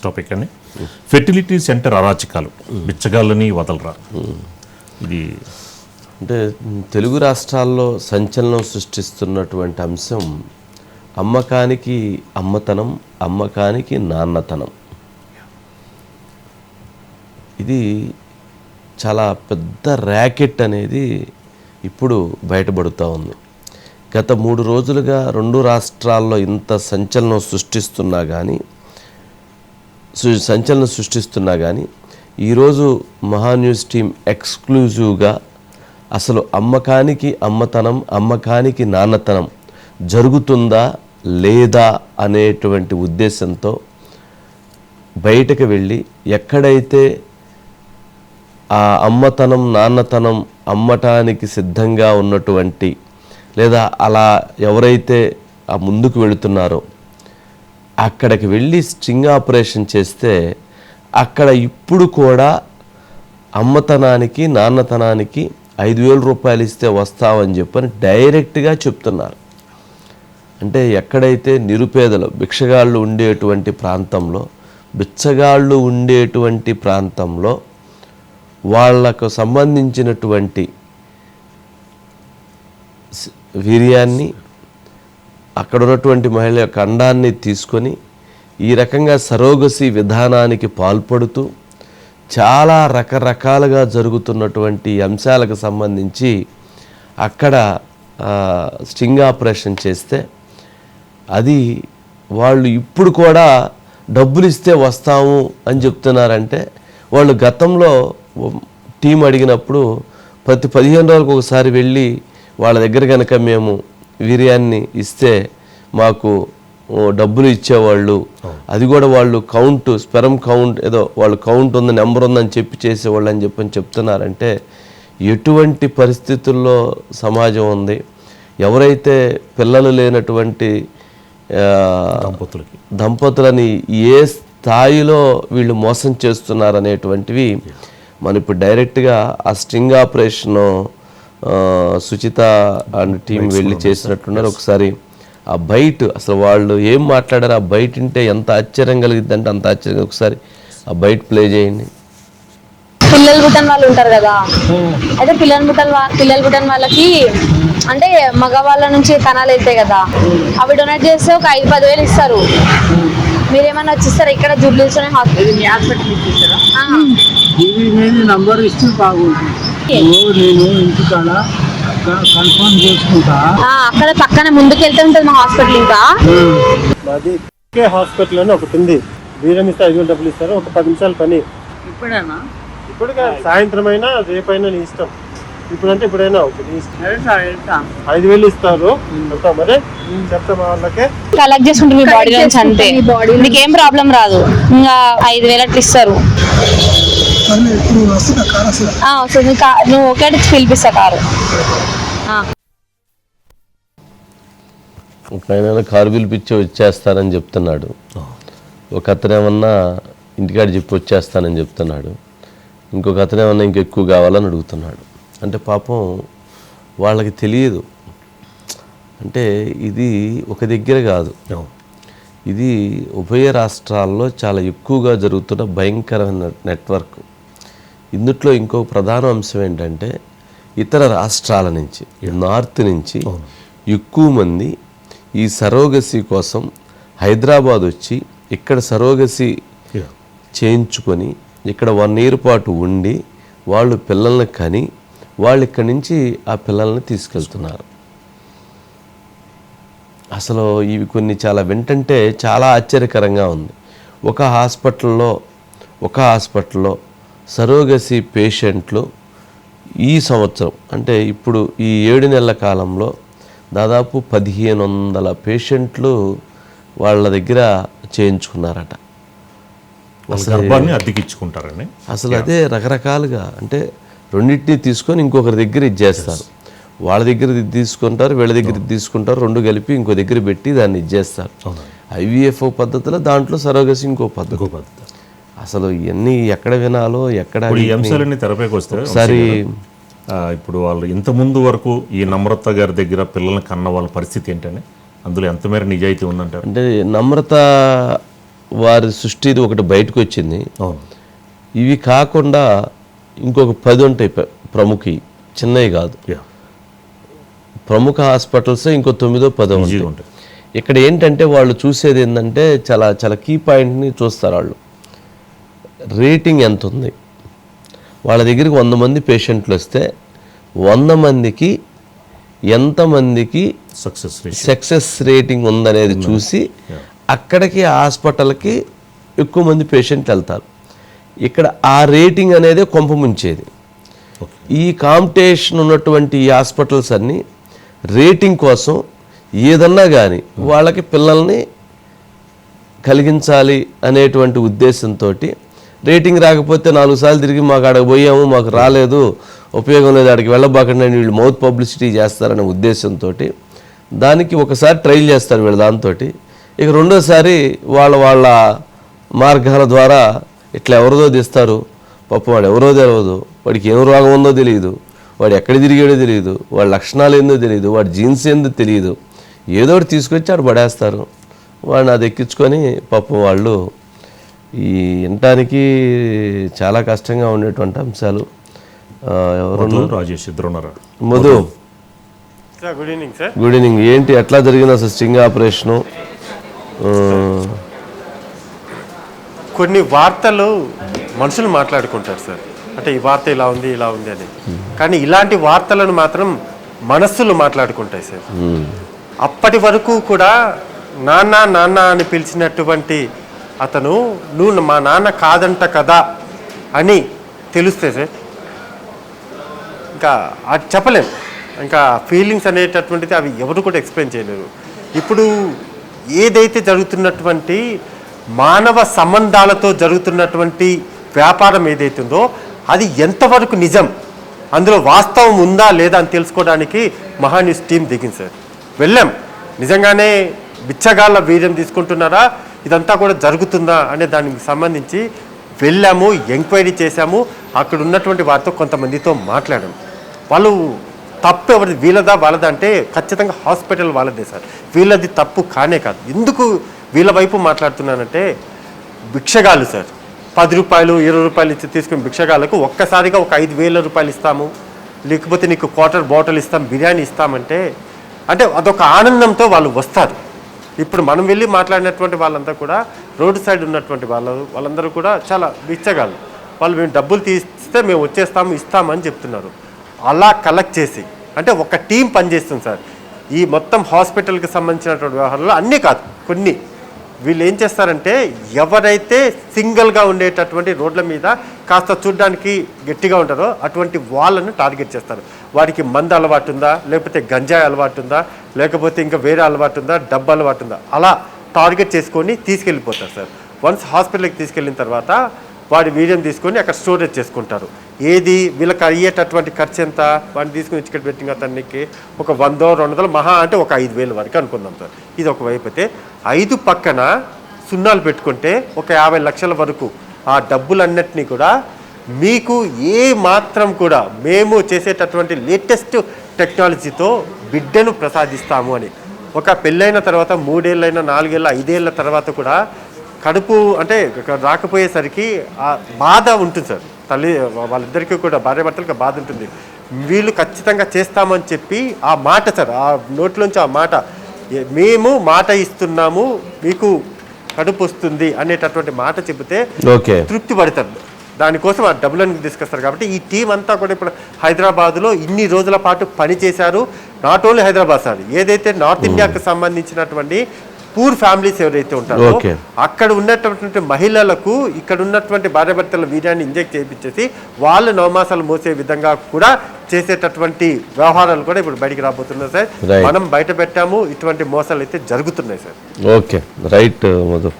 Next topic అని. Fertility centre అరాచకాలు. బిచ్చగాళ్ళని వదలరా. ఇది అంటే తెలుగు రాష్ట్రాల్లో సంచలనం సృష్టిస్తున్నటువంటి అంశం అమ్మకానికి అమ్మతనం అమ్మకానికి నాన్నతనం. ఇది చాలా పెద్ద ర్యాకెట్ అనేది ఇప్పుడు బయటపడుతూ ఉంది. గత మూడు రోజులుగా రెండు రాష్ట్రాల్లో ఇంత సంచలనం సృష్టిస్తున్నా కానీ సంచలనం సృష్టిస్తున్నా కానీ ఈరోజు మహాన్యూస్ టీం ఎక్స్క్లూజివ్గా అసలు అమ్మకానికి అమ్మతనం అమ్మకానికి నాన్నతనం జరుగుతుందా లేదా అనేటువంటి ఉద్దేశంతో బయటకు వెళ్ళి ఎక్కడైతే ఆ అమ్మతనం నాన్నతనం అమ్మటానికి సిద్ధంగా ఉన్నటువంటి లేదా అలా ఎవరైతే ఆ ముందుకు వెళుతున్నారో అక్కడికి వెళ్ళి స్ట్రింగ్ ఆపరేషన్ చేస్తే అక్కడ ఇప్పుడు కూడా అమ్మతనానికి నాన్నతనానికి ఐదు వేల రూపాయలు ఇస్తే వస్తామని చెప్పని డైరెక్ట్గా చెప్తున్నారు. అంటే ఎక్కడైతే నిరుపేదలు భిక్షగాళ్ళు ఉండేటువంటి ప్రాంతంలో బిచ్చగాళ్ళు ఉండేటువంటి ప్రాంతంలో వాళ్ళకు సంబంధించినటువంటి వీర్యాన్ని అక్కడ ఉన్నటువంటి మహిళ యొక్క అండాన్ని తీసుకొని ఈ రకంగా సరోగసి విధానానికి పాల్పడుతూ చాలా రకరకాలుగా జరుగుతున్నటువంటి అంశాలకు సంబంధించి అక్కడ స్టింగ్ ఆపరేషన్ చేస్తే అది వాళ్ళు ఇప్పుడు కూడా డబ్బులు ఇస్తే వస్తాము అని చెప్తున్నారంటే వాళ్ళు గతంలో టీం అడిగినప్పుడు ప్రతి పదిహేను రోజులకు ఒకసారి వెళ్ళి వాళ్ళ దగ్గర కనుక మేము వీర్యాన్ని ఇస్తే మాకు డబ్బులు ఇచ్చేవాళ్ళు. అది కూడా వాళ్ళు కౌంట్ స్పెరం కౌంట్ ఏదో వాళ్ళు కౌంట్ ఉంది నెంబర్ ఉందని చెప్పి చేసేవాళ్ళు అని చెప్పని చెప్తున్నారంటే ఎటువంటి పరిస్థితుల్లో సమాజం ఉంది? ఎవరైతే పిల్లలు లేనటువంటి దంపతులకి. దంపతులని ఏ స్థాయిలో వీళ్ళు మోసం చేస్తున్నారనేటువంటివి మనం ఇప్పుడు డైరెక్ట్గా ఆ string operation Suchitha and team వెళ్ళి చేసినట్టున్నారు. ఒకసారి ఆ బయట అసలు వాళ్ళు ఏం మాట్లాడారు ఆ బయట ఉంటే ఎంత ఆశ్చర్యం కలిగిద్ది అంటే అంత ఆశ్చర్యం ఒకసారి ఆ బయట ప్లే చేయండి. పిల్లలు పుట్టని వాళ్ళు ఉంటారు కదా. అయితే పిల్లలు పుట్టని వా- పిల్లలు పుట్టని వాళ్ళకి అంటే మగవాళ్ళ నుంచి కణాలు వెళ్తాయి కదా. అవి డొనేట్ చేస్తే ఒక ఐదు పది వేలు ఇస్తారు. మీరేమన్నా వచ్చిస్తారా? ఇక్కడ జూబ్లీస్లోనే హాస్పిటల్ నంబర్ ఇస్తే బాగుంటుంది. నేను ఇంటికాడ క- కన్ఫర్మ్ చేసుకుంటా. అక్కడ పక్కనే ముందుకు వెళ్తే ఉంటుంది మా హాస్పిటల్ ఇంకా. మాది కే హాస్పిటల్ అని ఒకటి ఉంది. బీరం ఇస్తే ఐదు వేలు డబ్బులు ఇస్తారు. ఒక పది నిమిషాల పని. ఇప్పుడేనా? ఇప్పుడు సాయంత్రం అయినా రేపైనా నీ ఇష్టం. ఇప్పుడంటే ఇప్పుడైనా ఐదు వేలు ఇస్తారు. మరి. చెప్తాం వాళ్ళకే. కలెక్ట్ చేసుకుంటారు మీ బాడీ నుంచి అంతే. మీకు ఏం ప్రాబ్లం రాదు. ఇంకా ఐదు వేలు అట్లా ఇస్తారు. వస్తుంది? నువ్వు ఒకటి పిలిపిస్తా కారు. ఆ. ఒక ఆయన కారు పిలిపించి వచ్చేస్తానని చెప్తున్నాడు. ఒక అతను ఏమన్నా ఇంటికాడ చెప్పి వచ్చేస్తానని చెప్తున్నాడు. ఇంకొక అతను ఏమన్నా ఇంకెక్కువ కావాలని అడుగుతున్నాడు. అంటే పాపం వాళ్ళకి తెలియదు. అంటే ఇది ఒక దగ్గర కాదు. ఇది ఉభయ రాష్ట్రాల్లో చాలా ఎక్కువగా జరుగుతున్న భయంకరమైన నెట్వర్క్ ఇందుట్లో ఇంకో ప్రధాన అంశం ఏంటంటే ఇతర రాష్ట్రాల నుంచి నార్త్ నుంచి ఎక్కువ మంది ఈ సరోగసి కోసం హైదరాబాద్ వచ్చి ఇక్కడ సరోగసి చేయించుకొని ఇక్కడ వన్ ఇయర్ పాటు ఉండి వాళ్ళు పిల్లల్ని కని వాళ్ళు ఇక్కడి నుంచి ఆ పిల్లల్ని తీసుకెళ్తున్నారు. అసలు ఇవి కొన్ని చాలా వింటంటే చాలా ఆశ్చర్యకరంగా ఉంది. ఒక హాస్పిటల్లో ఒక హాస్పిటల్లో సరోగసి పేషెంట్లు ఈ సంవత్సరం అంటే ఇప్పుడు ఈ ఏడు నెలల కాలంలో దాదాపు పదిహేను వందల పేషెంట్లు వాళ్ళ దగ్గర చేయించుకున్నారట. అద్దెకిచ్చుకుంటారండి. అసలు అదే రకరకాలుగా అంటే రెండింటిని తీసుకొని ఇంకొకరి దగ్గర ఇచ్చేస్తారు. వాళ్ళ దగ్గర ఇది తీసుకుంటారు వీళ్ళ దగ్గర ఇది తీసుకుంటారు రెండు కలిపి ఇంకో దగ్గర పెట్టి దాన్ని ఇచ్చేస్తారు. ఐవీఎఫ్ పద్ధతిలో దాంట్లో సరోగసి ఇంకో పద్ధతి. అసలు ఇవన్నీ ఎక్కడ వినాలో ఎక్కడ ఈ అంశాలన్నీ తెరపైకి వస్తే ఒకసారి ఇప్పుడు వాళ్ళు ఇంత ముందు వరకు ఈ నమ్రత గారి దగ్గర పిల్లల్ని కన్న వాళ్ళ పరిస్థితి ఏంటండి అందులో ఎంత మేర నిజాయితీ ఉందంటారు? అంటే నమ్రత వారి సృష్టిది ఒకటి బయటకు వచ్చింది. ఇవి కాకుండా ఇంకొక పది ఉంటాయి ప్ర- ప్రముఖి చిన్నవి కాదు. ప్రముఖ హాస్పిటల్స్ ఇంకో తొమ్మిదో పదో ఉంటాయి. ఇక్కడ ఏంటంటే వాళ్ళు చూసేది ఏంటంటే చాలా చాలా కీ పాయింట్ని చూస్తారు వాళ్ళు. రేటింగ్ ఎంత ఉంది వాళ్ళ దగ్గరికి వంద మంది పేషెంట్లు వస్తే వంద మందికి ఎంతమందికి సక్సెస్ సక్సెస్ రేటింగ్ ఉందనేది చూసి అక్కడికి హాస్పిటల్కి ఎక్కువ మంది పేషెంట్లు వెళ్తారు. ఇక్కడ ఆ రేటింగ్ అనేది కొంప ముంచేది. ఓకే. ఈ కాంపిటీషన్ ఉన్నటువంటి ఈ హాస్పిటల్స్ అన్నీ రేటింగ్ కోసం ఏదన్నా కానీ వాళ్ళకి పిల్లల్ని కలిగించాలి అనేటువంటి ఉద్దేశంతో రేటింగ్ రాకపోతే నాలుగు సార్లు తిరిగి మాకు ఆడకు పోయాము మాకు రాలేదు ఉపయోగం లేదు ఆడికి వెళ్ళబాకండి అని వీళ్ళు మౌత్ పబ్లిసిటీ చేస్తారనే ఉద్దేశంతో దానికి ఒకసారి ట్రైల్ చేస్తారు వీళ్ళు దాంతో ఇక రెండోసారి వాళ్ళ వాళ్ళ మార్గాల ద్వారా ఇట్లా ఎవరిదో తీస్తారు. పప్పు వాడు ఎవరో తెలియదు వాడికి ఏం రోగం ఉందో తెలియదు వాడు ఎక్కడ తిరిగాడో తెలియదు వాడి లక్షణాలు ఏందో తెలియదు వాడి జీన్స్ ఏందో తెలియదు ఏదో ఒకటి తీసుకొచ్చి ఆడు పడేస్తారు. వాడిని అది ఎక్కించుకొని పాపం వాళ్ళు ఈ వినటానికి చాలా కష్టంగా ఉండేటువంటి అంశాలు. ఎవరు మధు రాజేష్ ఇద్దరు ఉన్నారా? Madhu. Good evening sir good evening ఏంటి ఎట్లా జరిగింది అసలు స్టింగ్ ఆపరేషను కొన్ని వార్తలు మనుషులు మాట్లాడుకుంటారు సార్. అంటే ఈ వార్త ఇలా ఉంది ఇలా ఉంది అని. కానీ ఇలాంటి వార్తలను మాత్రం మనస్సులు మాట్లాడుకుంటాయి సార్. అప్పటి వరకు కూడా నాన్న నాన్న అని పిలిచినటువంటి అతను నువ్వు మా నాన్న కాదంట కదా అని తెలుస్తే సార్ ఇంకా అది చెప్పలేం. ఇంకా ఫీలింగ్స్ అనేటటువంటిది అవి ఎవరు కూడా ఎక్స్ప్లెయిన్ చేయలేరు. ఇప్పుడు ఏదైతే జరుగుతున్నటువంటి మానవ సంబంధాలతో జరుగుతున్నటువంటి వ్యాపారం ఏదైతుందో అది ఎంతవరకు నిజం? అందులో వాస్తవం ఉందా లేదా అని తెలుసుకోవడానికి మహాన్యూస్ టీం దిగింది సార్. వెళ్ళాం. నిజంగానే బిచ్చగాళ్ళ వీర్యం తీసుకుంటున్నారా? ఇదంతా కూడా జరుగుతుందా అనే దానికి సంబంధించి వెళ్ళాము ఎంక్వైరీ చేశాము. అక్కడ ఉన్నటువంటి వారితో కొంతమందితో మాట్లాడాము. వాళ్ళు తప్పు ఎవరిది వీళ్ళదా వాళ్ళదా అంటే ఖచ్చితంగా హాస్పిటల్ వాళ్ళదే సార్. వీళ్ళది తప్పు కానే కాదు. ఎందుకు వీళ్ళ వైపు మాట్లాడుతున్నానంటే భిక్షగాలు సార్. పది రూపాయలు ఇరవై రూపాయలు ఇచ్చి తీసుకుని భిక్షగాలకు ఒక్కసారిగా ఒక ఐదు వేల రూపాయలు ఇస్తాము. లేకపోతే నీకు క్వార్టర్ బాటిల్ ఇస్తాం బిర్యానీ ఇస్తామంటే అంటే అదొక ఆనందంతో వాళ్ళు వస్తారు. ఇప్పుడు మనం వెళ్ళి మాట్లాడినటువంటి వాళ్ళంతా కూడా రోడ్డు సైడ్ ఉన్నటువంటి వాళ్ళు వాళ్ళందరూ కూడా చాలా బిచ్చగాళ్ళు. వాళ్ళు మేము డబ్బులు తీస్తే మేము వచ్చేస్తాము ఇస్తామని చెప్తున్నారు. అలా కలెక్ట్ చేసి అంటే ఒక టీం పనిచేస్తుంది సార్. ఈ మొత్తం హాస్పిటల్కి సంబంధించినటువంటి వ్యవహారంలో అన్నీ కాదు కొన్ని. వీళ్ళు ఏం చేస్తారంటే ఎవరైతే సింగిల్గా ఉండేటటువంటి రోడ్ల మీద కాస్త చూడడానికి గట్టిగా ఉంటారో అటువంటి వాళ్ళను టార్గెట్ చేస్తారు. వాడికి మంద అలవాటు ఉందా లేకపోతే గంజాయి అలవాటు ఉందా లేకపోతే ఇంకా వేరే అలవాటు ఉందా డబ్బు అలవాటు ఉందా అలా టార్గెట్ చేసుకొని తీసుకెళ్ళిపోతారు సార్. వన్స్ హాస్పిటల్కి తీసుకెళ్ళిన తర్వాత వాడి వీడియోని తీసుకొని అక్కడ స్టోరేజ్ చేసుకుంటారు. ఏది వీళ్ళకి అయ్యేటటువంటి ఖర్చు ఎంత? వాడిని తీసుకుని ఇచ్చి పెట్టిన అతనికి ఒక వందో రెండు వందలు మహా అంటే ఒక ఐదు వేలు వరకు అనుకుందాం సార్. ఇది ఒక వైపు అయితే ఐదు పక్కన సున్నాలు పెట్టుకుంటే ఒక యాభై లక్షల వరకు ఆ డబ్బులన్నిటినీ కూడా మీకు ఏ మాత్రం కూడా మేము చేసేటటువంటి లేటెస్ట్ టెక్నాలజీతో బిడ్డను ప్రసాదిస్తాము అని. ఒక పెళ్ళైన తర్వాత మూడేళ్ళైనా నాలుగేళ్ళ ఐదేళ్ళ తర్వాత కూడా కడుపు అంటే రాకపోయేసరికి ఆ బాధ ఉంటుంది సార్. తల్లి వాళ్ళిద్దరికీ కూడా భార్య భర్తలకు బాధ ఉంటుంది. వీళ్ళు ఖచ్చితంగా చేస్తామని చెప్పి ఆ మాట సార్ ఆ నోట్లోంచి ఆ మాట మేము మాట ఇస్తున్నాము మీకు కడుపు వస్తుంది అనేటటువంటి మాట చెబితే ఓకే. తృప్తి పడతారు. దానికోసం ఆ డబ్బులను తీసుకొస్తారు కాబట్టి ఈ టీం అంతా కూడా ఇప్పుడు హైదరాబాద్లో ఇన్ని రోజుల పాటు పనిచేశారు నాట్ ఓన్లీ హైదరాబాద్ సార్ ఏదైతే నార్త్ ఇండియాకి సంబంధించినటువంటి పూర్ ఫ్యామిలీస్ ఎవరైతే ఉంటారో. అక్కడ ఉన్నటువంటి మహిళలకు ఇక్కడ ఉన్నటువంటి భార్యాభర్తల వీర్యాన్ని ఇంజెక్ట్ చేయించేసి వాళ్ళు నవమాసాలు మోసే విధంగా కూడా చేసేటటువంటి వ్యవహారాలు కూడా ఇప్పుడు బయటికి రాబోతున్నాయి సార్. మనం బయట పెట్టాము ఇటువంటి మోసాలు అయితే జరుగుతున్నాయి సార్ ఓకే రైట్ మధు